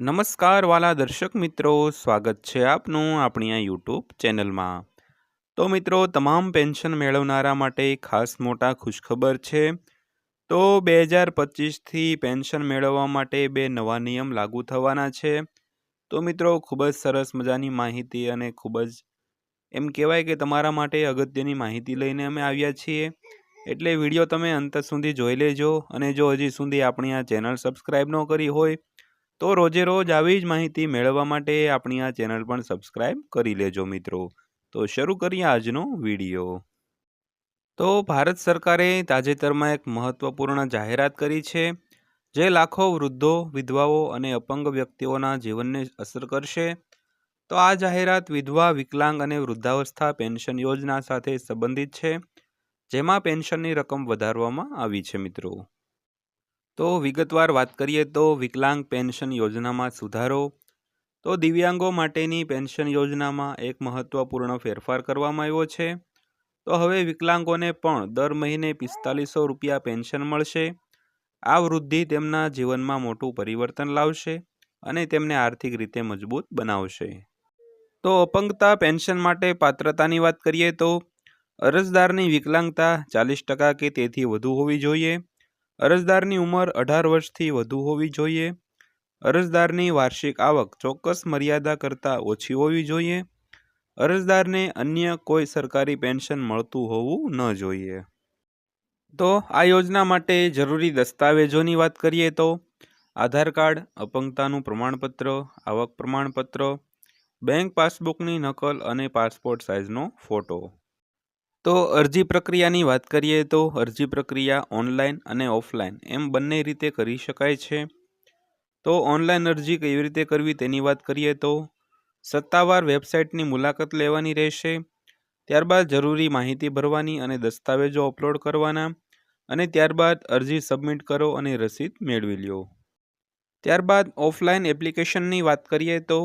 નમસ્કાર વાલા દર્શક મિત્રો, સ્વાગત છે આપનું આપણી આ યુટ્યુબ ચેનલમાં. તો મિત્રો, તમામ પેન્શન મેળવનારા માટે ખાસ મોટા ખુશખબર છે. તો બે હજાર પચીસથી પેન્શન મેળવવા માટે બે નવા નિયમ લાગુ થવાના છે. તો મિત્રો, ખૂબ જ સરસ મજાની માહિતી અને ખૂબ જ એમ કહેવાય કે તમારા માટે અગત્યની માહિતી લઈને અમે આવ્યા છીએ. એટલે વીડિયો તમે અંત સુધી જોઈ લેજો અને જો હજી સુધી આપણી આ ચેનલ સબસ્ક્રાઈબ ન કરી હોય તો રોજે રોજ આવી જ માહિતી મેળવવા માટે આપણી આ ચેનલ પણ સબસ્ક્રાઈબ કરી લેજો મિત્રો. તો શરૂ કરીએ આજનો વીડિયો. તો ભારત સરકારે તાજેતરમાં એક મહત્વપૂર્ણ જાહેરાત કરી છે, જે લાખો વૃદ્ધો, વિધવાઓ અને અપંગ વ્યક્તિઓના જીવનને અસર કરશે. તો આ જાહેરાત વિધવા, વિકલાંગ અને વૃદ્ધાવસ્થા પેન્શન યોજના સાથે સંબંધિત છે, જેમાં પેન્શનની રકમ વધારવામાં આવી છે મિત્રો. તો વિગતવાર વાત કરીએ તો વિકલાંગ પેન્શન યોજનામાં સુધારો. તો દિવ્યાંગો માટેની પેન્શન યોજનામાં એક મહત્વપૂર્ણ ફેરફાર કરવામાં આવ્યો છે. તો હવે વિકલાંગોને પણ દર મહિને પિસ્તાલીસો રૂપિયા પેન્શન મળશે. આ વૃદ્ધિ તેમના જીવનમાં મોટું પરિવર્તન લાવશે અને તેમને આર્થિક રીતે મજબૂત બનાવશે. તો અપંગતા પેન્શન માટે પાત્રતાની વાત કરીએ તો અરજદારની વિકલાંગતા ચાલીસ ટકા કે તેથી વધુ હોવી જોઈએ. અરજદારની ઉંમર અઢાર વર્ષથી વધુ હોવી જોઈએ. અરજદારની વાર્ષિક આવક ચોક્કસ મર્યાદા કરતાં ઓછી હોવી જોઈએ. અરજદારને અન્ય કોઈ સરકારી પેન્શન મળતું હોવું ન જોઈએ. તો આ યોજના માટે જરૂરી દસ્તાવેજોની વાત કરીએ તો આધાર કાર્ડ, અપંગતાનું પ્રમાણપત્ર, આવક પ્રમાણપત્ર, બેંક પાસબુકની નકલ અને પાસપોર્ટ સાઇઝનો ફોટો. તો અરજી પ્રક્રિયાની વાત કરીએ તો અરજી પ્રક્રિયા ઓનલાઈન અને ઓફલાઈન એમ બંને રીતે કરી શકાય છે. તો ઓનલાઈન અરજી કેવી રીતે કરવી તેની વાત કરીએ તો સત્તાવાર વેબસાઇટની મુલાકાત લેવાની રહેશે, ત્યારબાદ જરૂરી માહિતી ભરવાની અને દસ્તાવેજો અપલોડ કરવાના, અને ત્યારબાદ અરજી સબમિટ કરો અને રસીદ મેળવી લ્યો. ત્યારબાદ ઓફલાઈન એપ્લિકેશનની વાત કરીએ તો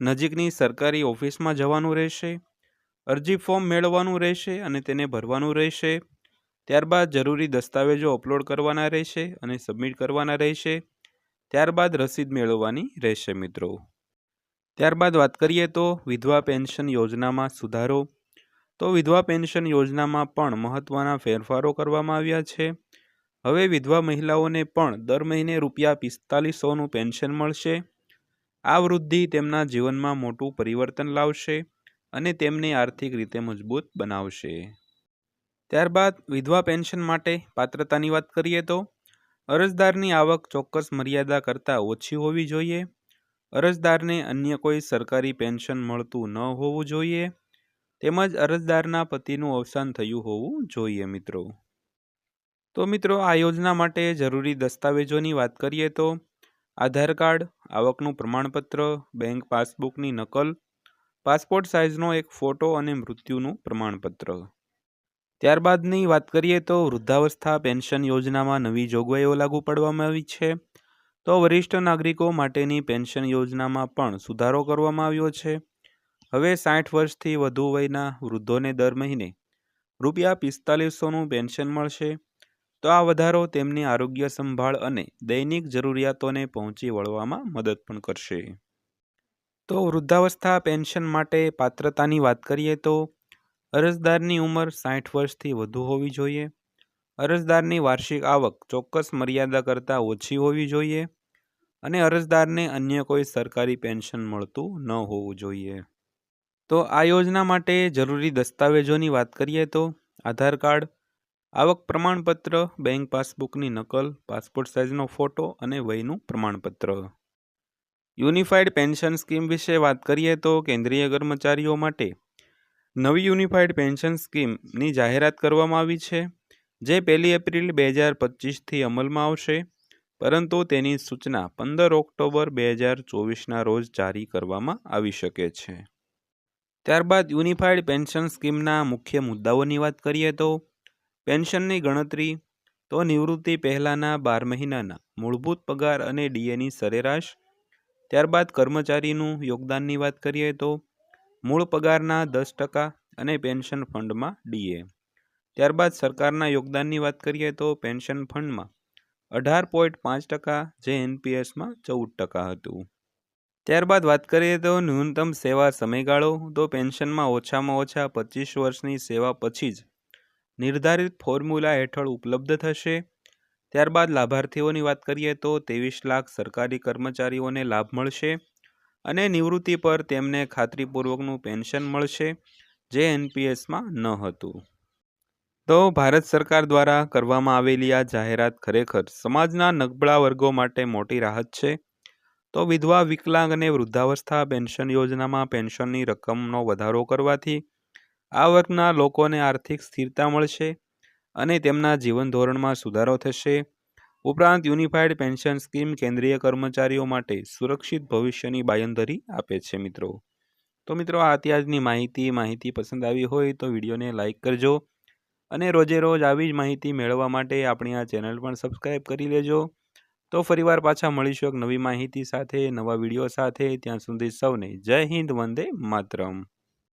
નજીકની સરકારી ઓફિસમાં જવાનું રહેશે અરજી ફોર્મ મેળવવાનું રહેશે અને તેને ભરવાનું રહેશે. ત્યારબાદ જરૂરી દસ્તાવેજો અપલોડ કરવાના રહેશે અને સબમિટ કરવાના રહેશે. ત્યારબાદ રસીદ મેળવવાની રહેશે મિત્રો. ત્યારબાદ વાત કરીએ તો વિધવા પેન્શન યોજનામાં સુધારો. તો વિધવા પેન્શન યોજનામાં પણ મહત્ત્વના ફેરફારો કરવામાં આવ્યા છે. હવે વિધવા મહિલાઓને પણ દર મહિને રૂપિયા પિસ્તાલીસોનું પેન્શન મળશે. આ વૃદ્ધિ તેમના જીવનમાં મોટું પરિવર્તન લાવશે. અને તેમને આર્થિક રીતે મજબૂત બનાવશે. ત્યારબાદ વિધવા પેન્શન માટે પાત્રતાની વાત કરીએ તો, અરજદારની આવક ચોક્કસ મર્યાદા કરતાં ઓછી હોવી જોઈએ. અરજદારને અન્ય કોઈ સરકારી પેન્શન મળતું ન હોવું જોઈએ. તેમજ અરજદારના પતિનું અવસાન થયું હોવું જોઈએ મિત્રો. તો મિત્રો, આ યોજના માટે જરૂરી દસ્તાવેજોની વાત કરીએ તો, આધાર કાર્ડ, આવકનું પ્રમાણપત્ર, બેંક પાસબુકની નકલ પાસપોર્ટ સાઇઝનો એક ફોટો અને મૃત્યુનું પ્રમાણપત્ર. ત્યારબાદની વાત કરીએ તો વૃદ્ધાવસ્થા પેન્શન યોજનામાં નવી જોગવાઈઓ લાગુ પાડવામાં આવી છે. તો વરિષ્ઠ નાગરિકો માટેની પેન્શન યોજનામાં પણ સુધારો કરવામાં આવ્યો છે. હવે સાઠ વર્ષથી વધુ વયના વૃદ્ધોને દર મહિને રૂપિયા પિસ્તાલીસોનું પેન્શન મળશે. તો આ વધારો તેમની આરોગ્ય સંભાળ અને દૈનિક જરૂરિયાતોને પહોંચી વળવામાં મદદ પણ કરશે. તો વૃદ્ધાવસ્થા, પેન્શન માટે પાત્રતાની વાત કરીએ તો અરજદારની ઉંમર સાઠ વર્ષથી વધુ હોવી જોઈએ. અરજદારની વાર્ષિક આવક ચોક્કસ મર્યાદા કરતાં ઓછી હોવી જોઈએ અને અરજદારને અન્ય કોઈ સરકારી પેન્શન મળતું ન હોવું જોઈએ. તો આ યોજના માટે જરૂરી દસ્તાવેજોની વાત કરીએ તો આધાર કાર્ડ, આવક પ્રમાણપત્ર, બેંક પાસબુકની નકલ, પાસપોર્ટ સાઇઝનો ફોટો અને વયનું પ્રમાણપત્ર. યુનિફાઈડ પેન્શન સ્કીમ વિશે વાત કરીએ તો કેન્દ્રીય કર્મચારીઓ માટે નવી યુનિફાઈડ પેન્શન સ્કીમની જાહેરાત કરવામાં આવી છે, જે પહેલી એપ્રિલ બે હજાર પચીસથી અમલમાં આવશે, પરંતુ તેની સૂચના પંદર ઓક્ટોબર બે હજાર ચોવીસના રોજ જારી કરવામાં આવી શકે છે. ત્યારબાદ યુનિફાઈડ પેન્શન સ્કીમના મુખ્ય મુદ્દાઓની વાત કરીએ તો પેન્શનની ગણતરી, તો નિવૃત્તિ પહેલાંના બાર મહિનાના મૂળભૂત પગાર અને ડીએની સરેરાશ ત્યારબાદ કર્મચારીનું યોગદાનની વાત કરીએ તો મૂળ પગારના દસ ટકા અને પેન્શન ફંડમાં ડીએ. ત્યારબાદ સરકારના યોગદાનની વાત કરીએ તો પેન્શન ફંડમાં અઢાર પોઈન્ટ પાંચ ટકા જે એનપીએસમાં ચૌદ ટકા હતું. ત્યારબાદ વાત કરીએ તો ન્યૂનતમ સેવા સમયગાળો તો પેન્શનમાં ઓછામાં ઓછા પચીસ વર્ષની સેવા પછી જ નિર્ધારિત ફોર્મ્યુલા હેઠળ ઉપલબ્ધ થશે. ત્યારબાદ લાભાર્થીઓની વાત કરીએ તો ત્રેવીસ લાખ સરકારી કર્મચારીઓને લાભ મળશે અને નિવૃત્તિ પર તેમને ખાતરીપૂર્વકનું પેન્શન મળશે, જે એનપીએસમાં ન હતું. તો ભારત સરકાર દ્વારા કરવામાં આવેલી આ જાહેરાત ખરેખર સમાજના નબળા વર્ગો માટે મોટી રાહત છે. તો વિધવા વિકલાંગ અને વૃદ્ધાવસ્થા પેન્શન યોજનામાં પેન્શનની રકમનો વધારો કરવાથી આ વર્ગના લોકોને આર્થિક સ્થિરતા મળશે અને તેમના જીવન ધોરણમાં સુધારો થશે. ઉપરાંત યુનિફાઈડ પેન્શન સ્કીમ કેન્દ્રીય કર્મચારીઓ માટે સુરક્ષિત ભવિષ્યની બાયંધરી આપે છે મિત્રો. તો મિત્રો, આ અત્યારની માહિતી. માહિતી પસંદ આવી હોય તો વિડીયોને લાઇક કરજો અને રોજે રોજ આવી જ માહિતી મેળવવા માટે આપણી આ ચેનલ પણ સબસ્ક્રાઈબ કરી લેજો. તો ફરીવાર પાછા મળીશું એક નવી માહિતી સાથે, નવા વીડિયો સાથે. ત્યાં સુધી સૌને જય હિન્દ, વંદે માતરમ.